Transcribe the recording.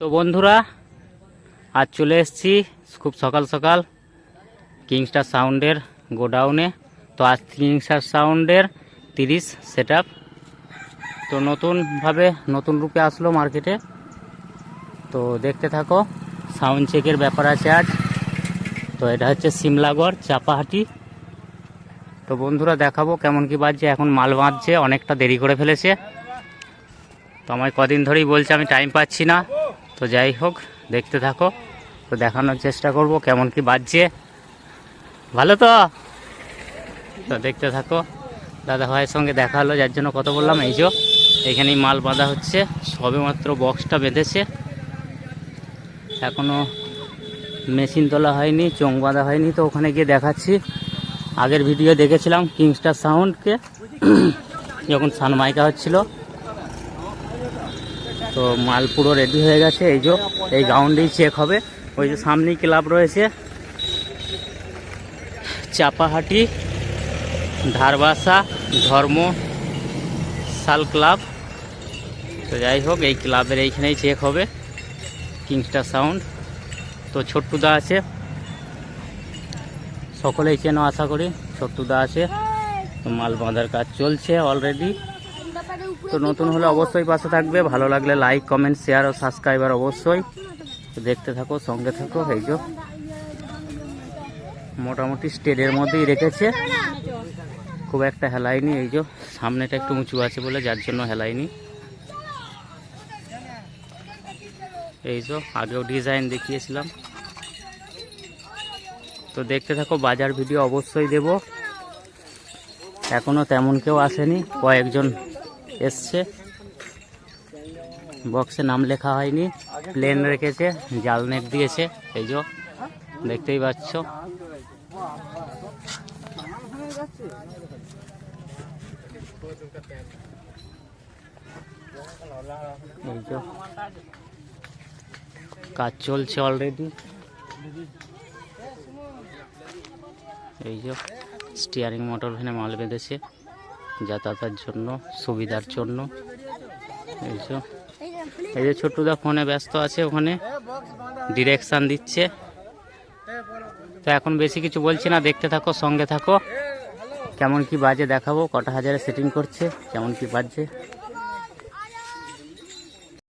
তো বন্ধুরা, আজ চলে এসেছি খুব সকাল সকাল কিংস্টার সাউন্ডের গোডাউনে। তো আজ কিংস্টার সাউন্ডের তিরিশ সেট আপ তো নতুনভাবে নতুন রূপে আসলো মার্কেটে তো দেখতে থাকো সাউন্ড চেকের ব্যাপার আছে আজ। তো এটা হচ্ছে সিমলাগড়, চাপাহাটি। তো বন্ধুরা, দেখাবো কেমন কি বাজছে। এখন মাল বাঁধছে, অনেকটা দেরি করে ফেলেছে। তো আমায় কদিন ধরেই বলছে, আমি টাইম পাচ্ছি না। তো যাই হোক, দেখতে থাকো, তো দেখানোর চেষ্টা করব কেমন কি বাজছে। ভালো তো? তো দেখতে থাকো, দাদা ভাইয়ের সঙ্গে দেখা হলো, যার জন্য কত বললাম। এই যে, এখানেই মাল বাঁধা হচ্ছে, সবে মাত্র বক্সটা বেঁধেছে। এখনও মেশিন তোলা হয়নি চোং বাঁধা হয়নি, তো ওখানে গিয়ে দেখাচ্ছি। আগের ভিডিও দেখেছিলাম, কিংস্টার সাউন্ডকে, যখন সানমাইকা হচ্ছিল তো মাল পুরো রেডি হয়ে গেছে। এই যে, এই গ্রাউন্ডেই চেক হবে। ওই যে সামনেই ক্লাব রয়েছে। চাপাহাটি, ধারবাসা, ধর্ম, সাল ক্লাব। তো যাই হোক, এই ক্লাবের এইখানেই চেক হবে। Kingstar sound. তো ছোট্টুদা আছে। সকলেই চেনো, আশা করি। ছোট্টুদা আছে। মাল বাঁধার কাজ চলছে অলরেডি তো নতুন হলে অবশ্যই পাশে থাকবে। ভালো লাগলে লাইক কমেন্ট শেয়ার ও সাবস্ক্রাইবার অবশ্যই দেখতে থাকো, সঙ্গে থাকো। এই যে মোটামুটি স্টেডের মধ্যেই রেখেছে। খুব একটা হেলায়নি, এই যে সামনেটা একটু উঁচু আছে বলে যার জন্য হেলায়নি। এই যে আগেও ডিজাইন দেখিয়েছিলাম। তো দেখতে থাকো, বাজার ভিডিও অবশ্যই দেব। এখনও তেমন কেউ আসেনি, কয়েকজন এসছে। বক্সে নাম লেখা হয়নি প্লেন রেখেছে, জাল নেট দিয়েছে, এই যে, দেখতেই পাচ্ছ। কাজ চলছে অলরেডি এই যে স্টিয়ারিং মোটর ভ্যানে মাল বেঁধেছে। যাতায়াতের জন্য, সুবিধার জন্য। এই যে এই যে ছোট্টুদা ফোনে ব্যস্ত আছে, ওখানে ডিরেকশান দিচ্ছে। তো এখন বেশি কিছু বলছি না, দেখতে থাকো, সঙ্গে থাকো। কেমন কি বাজে দেখাবো, কটা হাজারে সেটিং করছে, কেমন কি বাজছে।